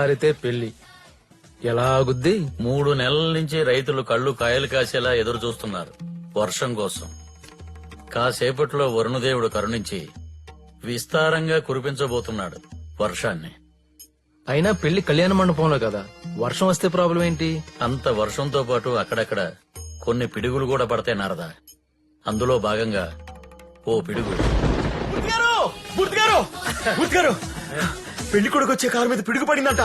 తెల్లారితే పెళ్ళి. ఎలాగుద్ది? మూడు నెలల నుంచి రైతులు కళ్ళు కాయలు కాసేలా ఎదురు చూస్తున్నారు. వర్షం కోసం. కాసేపట్లో వరుణదేవుడు కరుణించి విస్తారంగా కురిపించబోతున్నాడు వర్షాన్ని. అయినా పెళ్ళి కళ్యాణ మండపంలో కదా. వర్షం వస్తే ప్రాబ్లం ఏంటి? అంత వర్షంతో పాటు అక్కడక్కడ కొన్ని పిడుగులు కూడా పడతాయి నారదా. అందులో భాగంగా ఓ పిడుగు. పెళ్ళి కొడుకు వచ్చే కారు మీద పిడుగు పడిందంట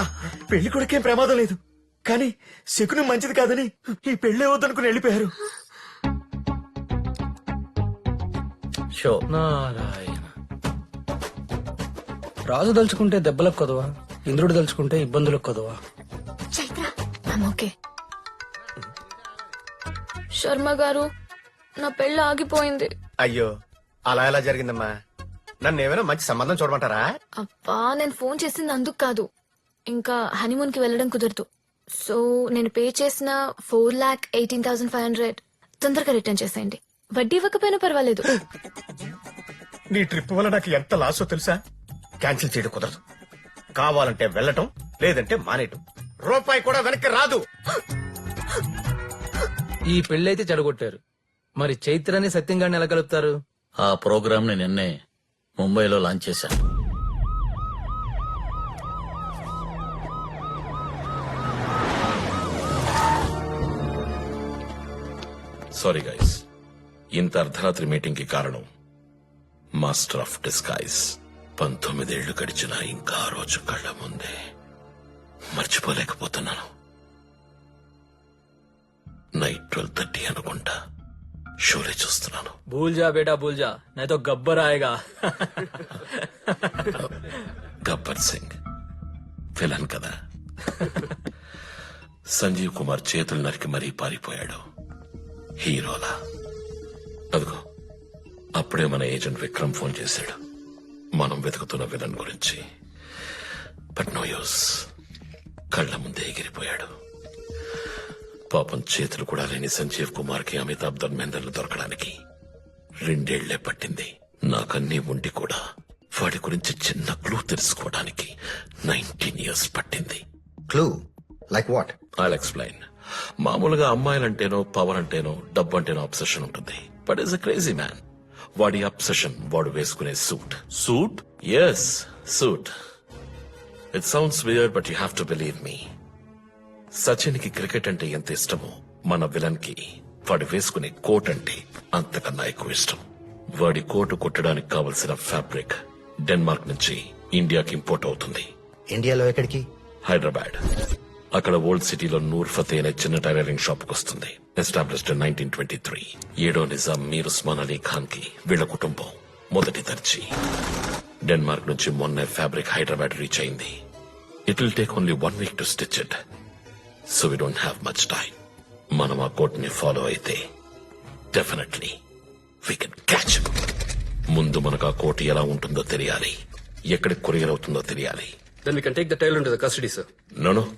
పెళ్ళి కొడుకేం ప్రమాదం లేదు. కానీ శకునం మంచిది కాదని ఈ పెళ్ళే వద్దనుకుని వెళ్ళిపోయారు. షో నారాయణ రాజు దలుచుకుంటే దెబ్బలకు కొదవా? ఇంద్రుడు దలుచుకుంటే ఇబ్బందులకు కొదవా? చైత్ర ఐమ్ ఓకే శర్మ గారు నా పెళ్ళి ఆగిపోయింది. అయ్యో అలా ఎలా జరిగిందమ్మా? నన్ను ఏమైనా మంచి సంబంధం చూడమంటారా? అబ్బా నేను ఫోన్ చేసింది అందుకు కాదు. ఇంకా హనీమూన్కి వెళ్ళడం కుదరదు. సో నేను పే చేసిన four lakh eighteen thousand five hundred తొందరగా రిటర్న్ చేసేయండి. వడ్డీ ఇవ్వకపోయినా పర్వాలేదు. నీ ట్రిప్ వల్ల నాకు ఎంత లాసో తెలుసా? క్యాన్సిల్ చేయడం కుదరదు. కావాలంటే వెళ్ళటం లేదంటే మానేయటం. రూపాయి కూడా వెనక్కి రాదు. ఈ పెళ్ళి అయితే చెడగొట్టారు. మరి చైత్రాన్ని సత్యంగాన్ని ఎలా కలుపుతారు? ఆ ప్రోగ్రామ్ని నిన్నే ముంబైలో లాంచ్ చేశాను. సారీ గైస్ ఇంత అర్ధరాత్రి మీటింగ్కి కారణం మాస్టర్ ఆఫ్ డిస్గైజ్ పంతొమ్మిదేళ్ళు గడిచినా ఇంకా ఆ రోజు కళ్ళ ముందే మర్చిపోలేకపోతున్నాను. నైట్ ట్వెల్వ్ థర్టీ అనుకుంటా. షోలే చూస్తున్నాను. భూల్ జా బేటా భూల్ జా నైతో గబ్బర్ ఆయేగా. గబ్బర్ సింగ్. విలన్ కదా. సంజీవ్ కుమార్ చేతులు నరికి మరీ పారిపోయాడు. హీరోలా. అదిగో అప్పుడే మన ఏజెంట్ విక్రమ్ ఫోన్ చేశాడు. మనం వెతుకుతున్న విలన్ గురించి. But no use. కళ్ళ ముందే ఎగిరిపోయాడు. పాపం చేతులు కూడా లేని సంజీవ్ కుమార్కి అమితాబ్ ధర్మేందర్లు దొరకడానికి రెండేళ్ళే పట్టింది. నాకన్నీ ఉండి కూడా వాడి గురించి చిన్న క్లూ తెలుసుకోవడానికి నైన్టీన్ ఇయర్స్ పట్టింది. Clue? Like what? I explain మామూలుగా అమ్మాయిలంటేనో పవర్ అంటేనో డబ్బు అంటేనో అబ్సెషన్ ఉంటుంది. But is a crazy man వాడి అబ్సెషన్ వాడు వేసుకునే suit. Suit? Yes suit. It sounds weird but you have to believe me సచిన్కి cricket అంటే ఎంత ఇష్టమో మన విలన్కి వాడు వేసుకునే కోట్ అంటే అంతకన్నా ఎక్కువ ఇష్టం. వాడి కోటు కుట్టడానికి కావలసిన ఫ్యాబ్రిక్ డెన్మార్క్ నుంచి ఇండియాకి ఇంపోర్ట్ అవుతుంది. ఇండియాలో ఎక్కడికి? హైదరాబాద్. అక్కడ ఓల్డ్ సిటీలో నూర్ ఫతే అనే చిన్న టైలరింగ్ షాప్ వస్తుంది. Established nineteen twenty three. ఏడో నిజాం మీర్ ఉస్మాన్ అలీ ఖాన్కి వీళ్ళ కుటుంబం మొదటి దర్జీ. డెన్మార్క్ నుంచి మొన్నే ఫ్యాబ్రిక్ హైదరాబాద్ రీచ్ అయింది. It will take only one week to stitch it. So we don't have much time మనం ఆ కోట్ని ఫాలో అయితే డెఫినెట్లీ వీ కెన్ క్యాచ్ ముందు మనకు ఆ కోట్ ఎలా ఉంటుందో తెలియాలి. ఎక్కడికి కొరియర్ అవుతుందో తెలియాలి. Then we can take the tail to the custody sir నోను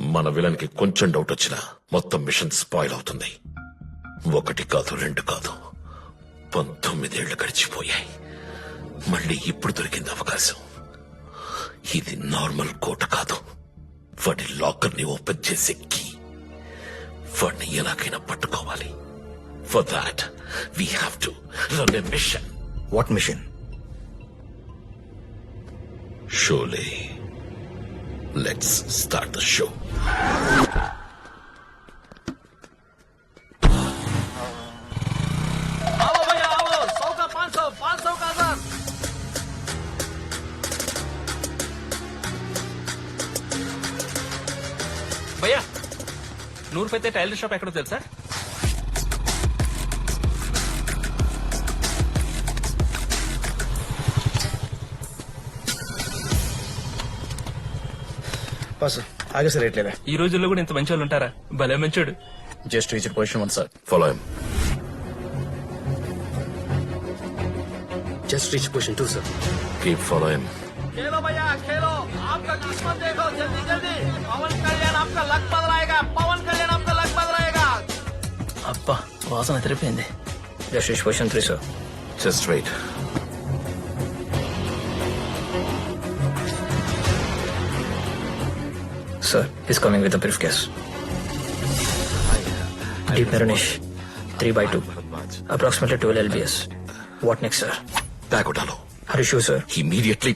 మన విలన్కి కొంచెం డౌట్ వచ్చినా మొత్తం మిషన్ స్పాయిల్ అవుతుంది. ఒకటి కాదు రెండు కాదు. పంతొమ్మిదేళ్ళు గడిచిపోయాయి. మళ్ళీ ఇప్పుడు దొరికింది అవకాశం. ఇది నార్మల్ కోట కాదు. వాడి లాకర్ని ఓపెన్ చేసే కీ వాడిని ఎలాగైనా పట్టుకోవాలి. For that we have to run a mission what mission Sholay let's start the show నూరు పెద్ద టైలర్ షాప్ ఎక్కడో తెలుసా బస్ ఆగేసి రేట్లేవే ఈ రోజుల్లో కూడా ఇంత మంచి వాళ్ళు ఉంటారా భలే మంచోడు just reach position one sir follow him just reach position two sir keep follow him खेलो भैया खेलो आपका किस्मत देखो जल्दी जल्दी पवन कल्याण आपका लक వాసన తెరిపోయింది. Just reach position three sir just wait sir is coming with briefcase deep maroonish three by two approximately twelve lbs what next sir bag కొట్టాలో? హరి షూ సార్ ఇమీడియట్లీ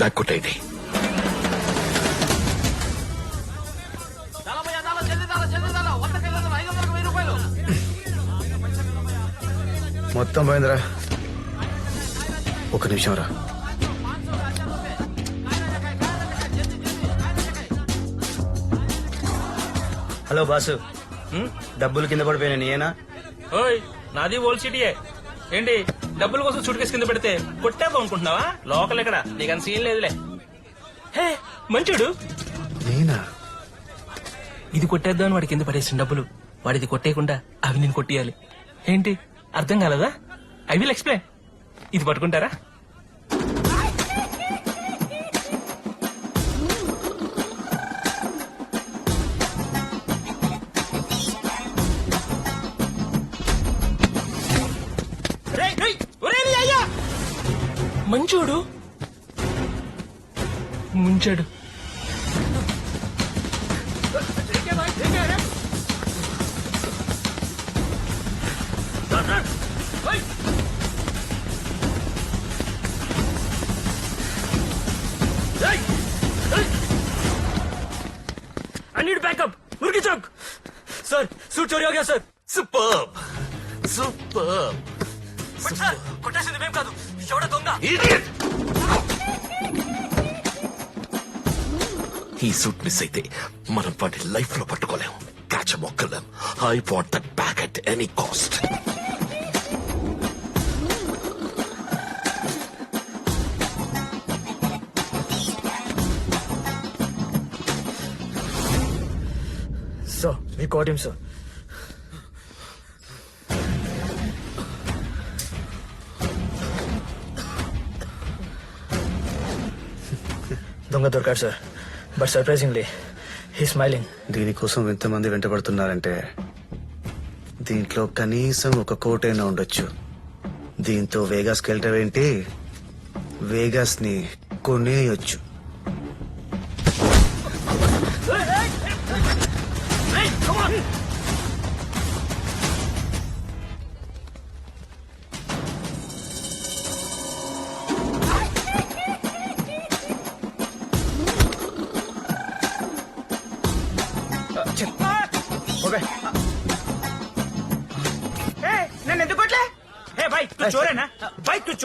బ్యాగ్ కొట్టేయండి. మొత్తం పోయిందిరా. ఒక నిమిషం రా. Hello boss. డబ్బులు కింద పడిపోయినా నేనా ఓయ్ నాది ఓల్డ్ సిటీయే. ఏంటి డబ్బుల కోసం సుట్కేస్ కింద పెడితే కొట్టాక అనుకుంటున్నావా లోకల్ ఎక్కడ నీకు అంత సీన్ లేదులే. హే మంచుడు. నేనా? ఇది కొట్టేద్దామని వాడి కింద పడేసిన డబ్బులు. వాడిది కొట్టేయకుండా అవి నేను కొట్టేయాలి. ఏంటి అర్థం కాలేదా? ఐ విల్ ఎక్స్ప్లెయిన్ ఇది పట్టుకుంటారా! మంచోడు. ముంచాడు. సూట్ చోరీ हो సార్ సూపర్ సూపర్ సార్ కొట్టేసింది మేము కాదు ఎవడ దొంగ ఈ సూట్ మిస్ అయితే మనం వాటి లైఫ్లో పట్టుకోలేం catch మొక్కలేం I want that back at any cost so మీ కోటిం సార్ దొంగ దొరికాడు sir. But surprisingly he smiling దీనికోసం ఎంతమంది వెంటబడుతున్నారంటే దీంట్లో కనీసం ఒక కోటైనా ఉండొచ్చు. దీంతో వేగాస్కి వెళ్ళటం ఏంటి? వేగాస్ని కొనేయొచ్చు. నన్ను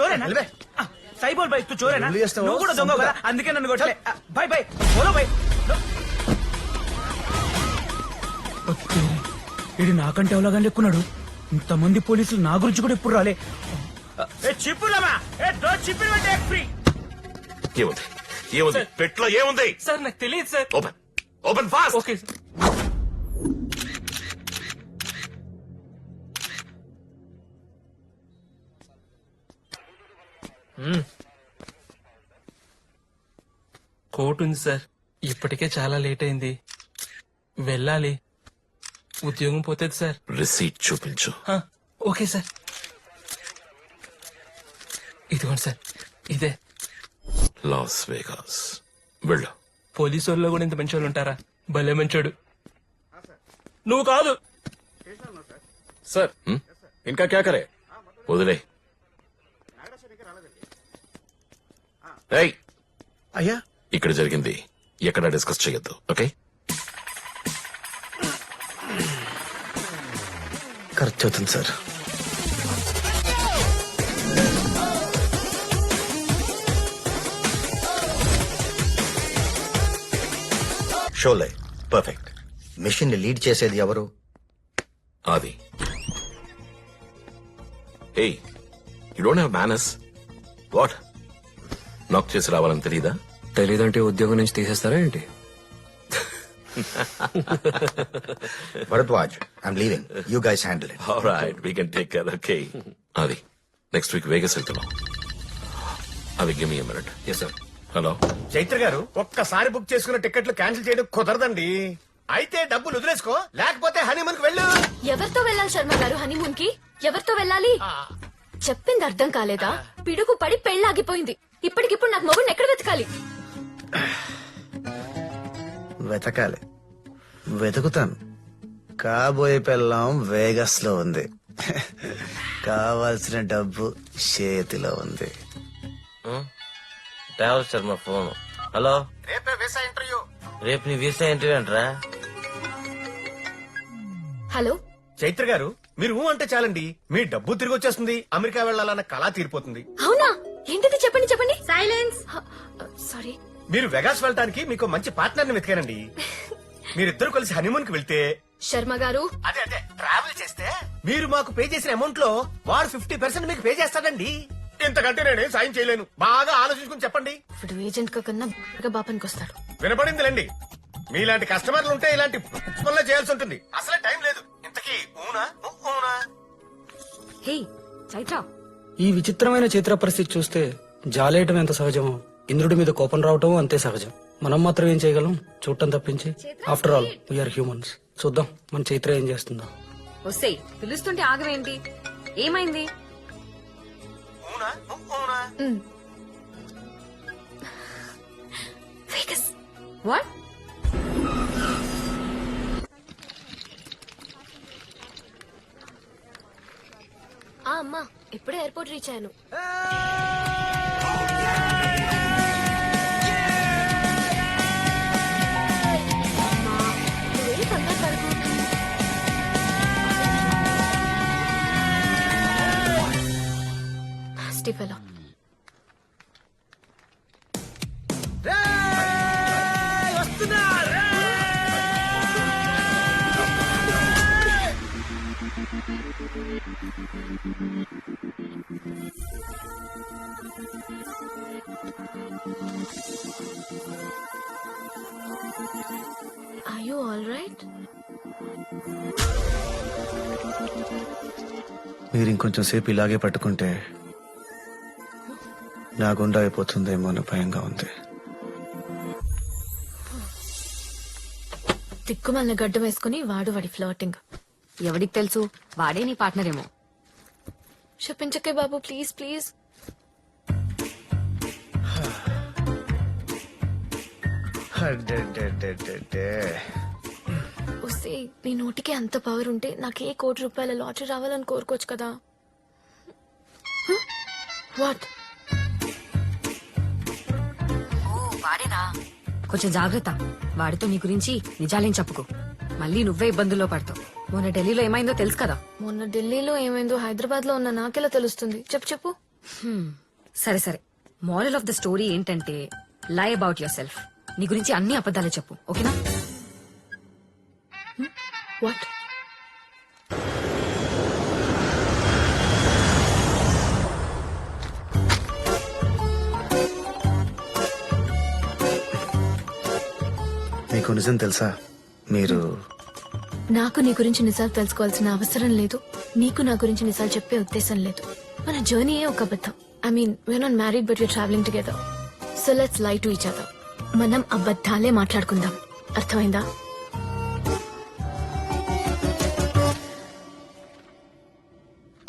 చోరేనా? నిలబే. ఆ, సై బోల్ బై తు చోరేనా? నువ్వు చేస్తావా? నువ్వు కూడా దొంగ కదా? అందుకే నన్ను కొట్టలే. ఆ, బై బై. బోలో బై. ఇది నాకంటే ఎవలాగా లెక్కున్నాడు ఇంతమంది పోలీసులు నా గురించి కూడా ఎప్పుడు రాలే. ఏ చిప్పులమా ఏ దో చిప్పులు అంటే ఫ్రీ. ఏముంది? ఏముంది? పెట్లో ఏముంది? సార్ నాకు తెలియదు sir. Open open fast okay sir. Coat ఉంది సార్. ఇప్పటికే చాలా లేట్ అయింది. వెళ్ళాలి. ఉద్యోగం పోతుంది సార్. రిసీట్ చూపించు. Okay sir. ఇదిగోండి సార్. ఇదే. Las Vegas. వెళ్ళు. పోలీసు వాళ్ళు కూడా ఇంత మంచి వాళ్ళు ఉంటారా? భలే మంచోడు. నువ్వు కాదు. సార్. ఇంకా క్యాకరే? వదిలే. ఏయ్! అయ్యా? ఇక్కడ జరిగింది. ఎక్కడ డిస్కస్ చేయొద్దు ఓకే? ఖర్చు అవుతుంది సార్. షోలే పర్ఫెక్ట్ మిషన్ని లీడ్ చేసేది ఎవరు? అది ఏయ్ you don't have manners what knock చేసి రావాలని తెలీదా? తెలీదంటే ఉద్యోగం నుంచి తీసేస్తారా ఏంటి? Bharadwaj I'm leaving you guys handle it right we can take care okay అది నెక్స్ట్ వీక్ వేగస్ వెళ్తున్నాం. అది give me minute yes sir hello Chaitra గారు ఒక్కసారి బుక్ చేసుకున్న టికెట్లు క్యాన్సిల్ చేయడం కుదరదండి. అయితే డబ్బులు వదిలేసుకో లేకపోతే హనీమూన్కి వెళ్ళు. ఎవరితో వెళ్ళాలి శర్మ గారు హనీమూన్కి ఎవరితో వెళ్ళాలి? చెప్పింది అర్థం కాలేదా? పిడుగు పడి పెళ్ళాగిపోయింది. ఇప్పటికిప్పుడు నాకు మొగుడిని ఎక్కడ వెతకాలి? వెతకాలి. వెతుకుతాను. కాబోయే పెళ్ళం వేగస్లో ఉంది. కావాల్సిన డబ్బు చేతిలో ఉంది. Travel Sharma phone. హలో? రేపే వీసా ఇంటర్వ్యూ. రేపు నీ వీసా ఇంటర్వ్యూ అంటరా? హలో? చైత్ర గారు మీరు ఊ అంటే చాలండి. మీ డబ్బు తిరిగి వచ్చేస్తుంది అమెరికా వెళ్ళాలన్న కళ తీరిపోతుంది. అవునా? సైలెన్స్ సారీ మీరు వెగాస్ వెళ్ళటానికి మీకు మంచి పార్ట్నర్ని వెతికానండి. మీరిద్దరు కలిసి హనీమూన్కి వెళ్తే శర్మ గారు. అదే అదే ట్రావెల్ చేస్తే మీరు మాకు పే చేసిన అమౌంట్లో వాడు ఫిఫ్టీ పర్సెంట్ మీకు పే చేస్తాడండి. ఇంతకంటే నేనేం సాయం చేయలేను. బాగా ఆలోచించుకుని చెప్పండి. ఇప్పుడు ఏజెంట్ కన్నా బాగా బాపనికి వస్తాడు. వినపడిందిలేండి. మీలాంటి కస్టమర్లు ఉంటే ఇలాంటి పనులే చేయాల్సి ఉంటుంది. అసలే టైం లేదు. ఇంతకీ ఊనా? ఊనా? హే చైత్ర. ఈ విచిత్రమైన చిత్ర పరిస్థితి చూస్తే జాలేయటం ఎంత సహజమో ఇంద్రుడి మీద కోపం రావటం అంతే సహజం. మనం మాత్రం ఏం చేయగలం? చూడటం తప్పించి. ఆఫ్టర్ ఆల్ వీఆర్ హ్యూమన్స్ చూద్దాం మన చైత్ర ఏం చేస్తుందో. వస్తాయి పిలుస్తుంటే ఆగవేంటి ఏమైంది? వాట్ అమ్మా ఇప్పుడే ఎయిర్పోర్ట్ రీచ్ అయ్యాను. Nasty fellow. Are you all right? మీరు ఇంకొంచెం సేపు ఇలాగే పట్టుకుంటే నా గుండె అయిపోతుందేమో అని భయంగా ఉంది. తిక్కుమల్ని గడ్డం వేసుకుని వాడు వాడి ఫ్లర్టింగ్ ఎవడికి తెలుసు? వాడే నీ పార్ట్నర్ ఏమో చెప్పించకే బాబు ప్లీజ్ ప్లీజ్. వస్తే నీ నోటికి అంత పవర్ ఉంటే నాకు ఏ కోటి రూపాయల లాటరీ రావాలని కోరుకోవచ్చు కదా? వాట్ కొంచెం జాగ్రత్త. వాడితో నీ గురించి నిజాలేం చెప్పుకో. మళ్ళీ నువ్వే ఇబ్బందుల్లో పడతావు. మొన్న ఢిల్లీలో ఏమైందో తెలుసు కదా? మొన్న ఢిల్లీలో ఏమైందో హైదరాబాద్లో ఉన్న నాకెలా తెలుస్తుంది? చెప్పు చెప్పు. హ్మ్. సరే సరే. మోరల్ ఆఫ్ ద స్టోరీ ఏంటంటే లై అబౌట్ యువర్ సెల్ఫ్ నీ గురించి అన్ని అబద్ధాలే చెప్పు. ఓకేనా? వాట్? మీకు నిజం తెలుసా? మీరు నాకు నీ గురించి నిజాలు తెలుసుకోవాల్సిన అవసరం లేదు. నీకు నా గురించి నిజాలు చెప్పే ఉద్దేశం లేదు. మన జర్నీ ఒక అబద్ధం. I mean we're not married but we're travelling together so let's lie to each other మనం అబద్ధాలే మాట్లాడుకుందాం. అర్థమైందా?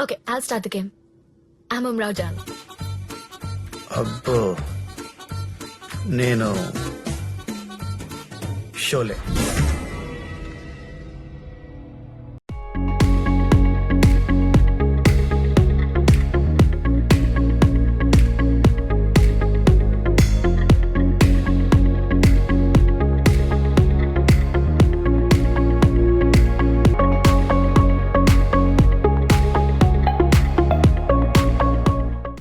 Okay I'll start the game I'm Rao John అబ్బో నేను షోలే